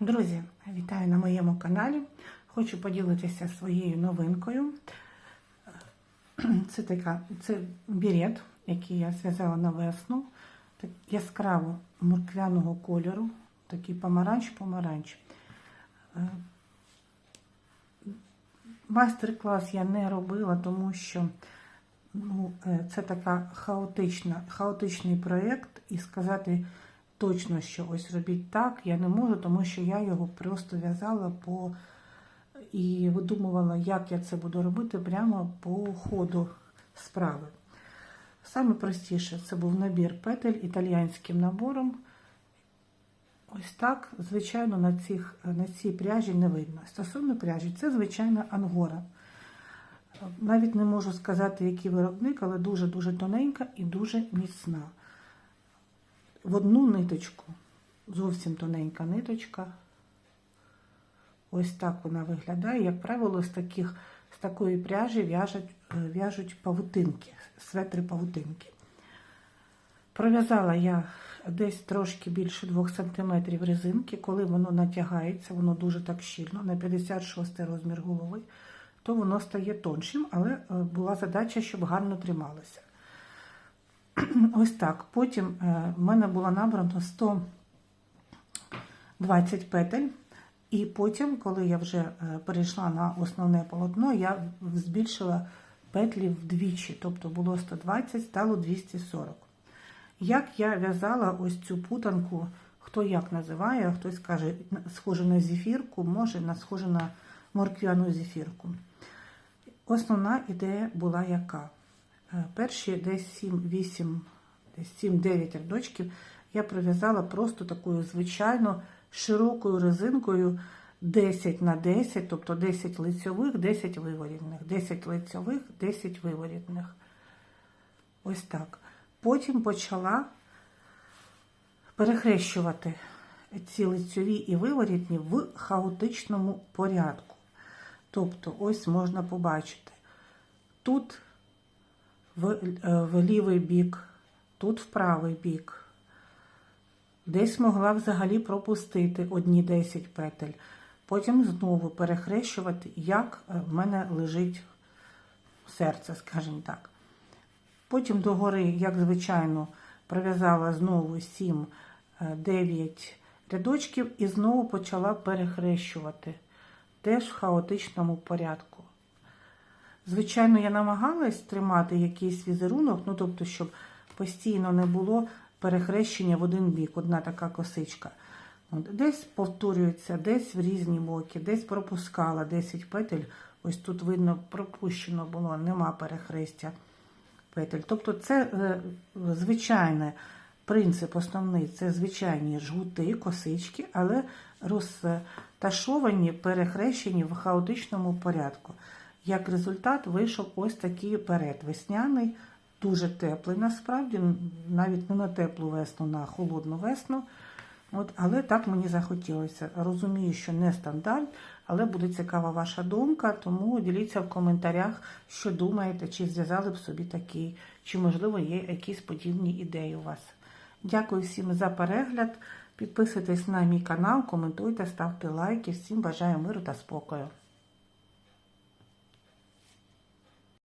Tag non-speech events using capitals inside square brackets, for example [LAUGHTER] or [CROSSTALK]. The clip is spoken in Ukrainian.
Друзі, вітаю на моєму каналі. Хочу поділитися своєю новинкою. Це така це бірет, який я зв'язала на весну, так яскраво морквяного кольору, такий помаранч-помаранч. Е, Майстер-клас я не робила, тому що ну, е, це така хаотична, хаотичний проєкт, і сказати точно, що ось робіть так, я не можу, тому що я його просто в'язала по і видумувала, як я це буду робити прямо по ходу справи. Саме простіше це був набір петель італійським набором. Ось так, звичайно, на, цих, на цій пряжі не видно. Стосовно пряжі, це звичайна ангора. Навіть не можу сказати, який виробник, але дуже-дуже тоненька і дуже міцна. В одну ниточку, зовсім тоненька ниточка. Ось так вона виглядає. Як правило, з таких, з такої пряжі в'яжуть, в'яжуть павутинки, светри павутинки. Пров'язала я десь трошки більше 2 см резинки, коли воно натягається, воно дуже так щільно, на 56 розмір голови, то воно стає тоншим, але була задача, щоб гарно трималося. [CLEARS THROAT] Ось так. Потім в мене було набрано 120 петель. І потім, коли я вже перейшла на основне полотно, я збільшила петлі вдвічі, тобто було 120, стало 240. Як я в'язала ось цю путанку, хто як називає, хтось каже, схоже на зефірку, може на схоже на морквяну зефірку. Основна ідея була яка? Перші десь 7-8, 7-9 рядочків я пров'язала просто такою звичайно широкою резинкою 10 на 10, тобто 10 лицьових, 10 виворітних, 10 лицьових, 10 виворітних. Ось так. Потім почала перехрещувати ці лицьові і виворітні в хаотичному порядку. Тобто, ось можна побачити, тут в, в лівий бік, тут в правий бік. Десь могла взагалі пропустити одні 10 петель. Потім знову перехрещувати, як в мене лежить серце, скажімо так. Потім догори, як звичайно, пров'язала знову 7-9 рядочків і знову почала перехрещувати, теж в хаотичному порядку. Звичайно, я намагалась тримати якийсь візерунок, ну тобто, щоб постійно не було перехрещення в один бік, одна така косичка. Десь повторюється, десь в різні боки, десь пропускала 10 петель. Ось тут, видно, пропущено було, нема перехрестя петель. Тобто, це е, звичайний принцип основний це звичайні жгути, косички, але розташовані, перехрещені в хаотичному порядку. Як результат, вийшов ось такий перед весняний, дуже теплий, насправді, навіть не на теплу весну, на холодну весну. От, Але так мені захотілося. Розумію, що не стандарт, але буде цікава ваша думка, тому діліться в коментарях, що думаєте, чи зв'язали б собі такий, чи, можливо, є якісь подібні ідеї у вас. Дякую всім за перегляд. Підписуйтесь на мій канал, коментуйте, ставте лайки. Всім бажаю миру та спокою.